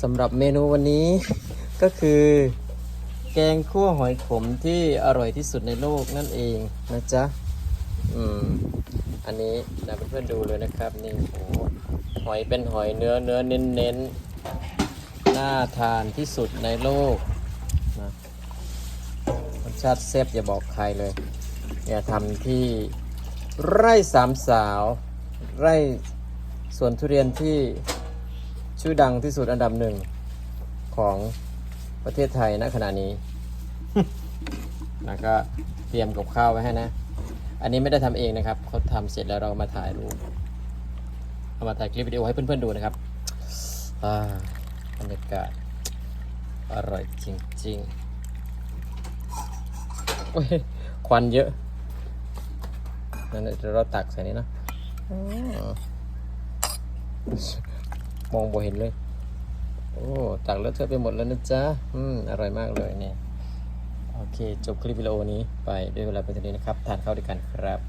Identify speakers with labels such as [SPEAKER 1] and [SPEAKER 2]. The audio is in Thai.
[SPEAKER 1] สำหรับเมนูวันนี้ก็คือ แกงคั่วหอยขมที่อร่อยที่สุดในโลกนั่นเองนะจ๊ะ อืม อันนี้นะเพื่อนๆดูเลยนะครับ นี่โอ้หหอยเป็นหอยเนื้อเนื้อเน้นเน้นน่าทานที่สุดในโลกนะรสชาติแซ่บอย่าบอกใครเลยเนี่ยทำที่ไร่สามสาว ไร่สวนทุเรียนที่ ชื่อดังที่สุดอันดับหนึ่งของประเทศไทยณขณะนี้นะก็เตรียมกับข้าวไว้ให้นะ อันนี้ไม่ได้ทำเองนะครับเขาทำเสร็จแล้วเรามาถ่ายรูปเอามาถ่ายคลิปวิดีโอให้เพื่อนๆดูนะครับอาบรรยากาศอร่อยจริงๆโอ้ยควันเยอะนั่นเดี๋ยวเราตักใส่นี่นะ มองบ่เห็นเลย โอ้ตักแล้วเธอไปหมดแล้วนะจ๊ะ อืม อร่อยมากเลยเนี่ย โอเค จบคลิปวิดีโอนี้ไปด้วยเวลาเป็นเท่านี้นะครับ ทานข้าวด้วยกันครับ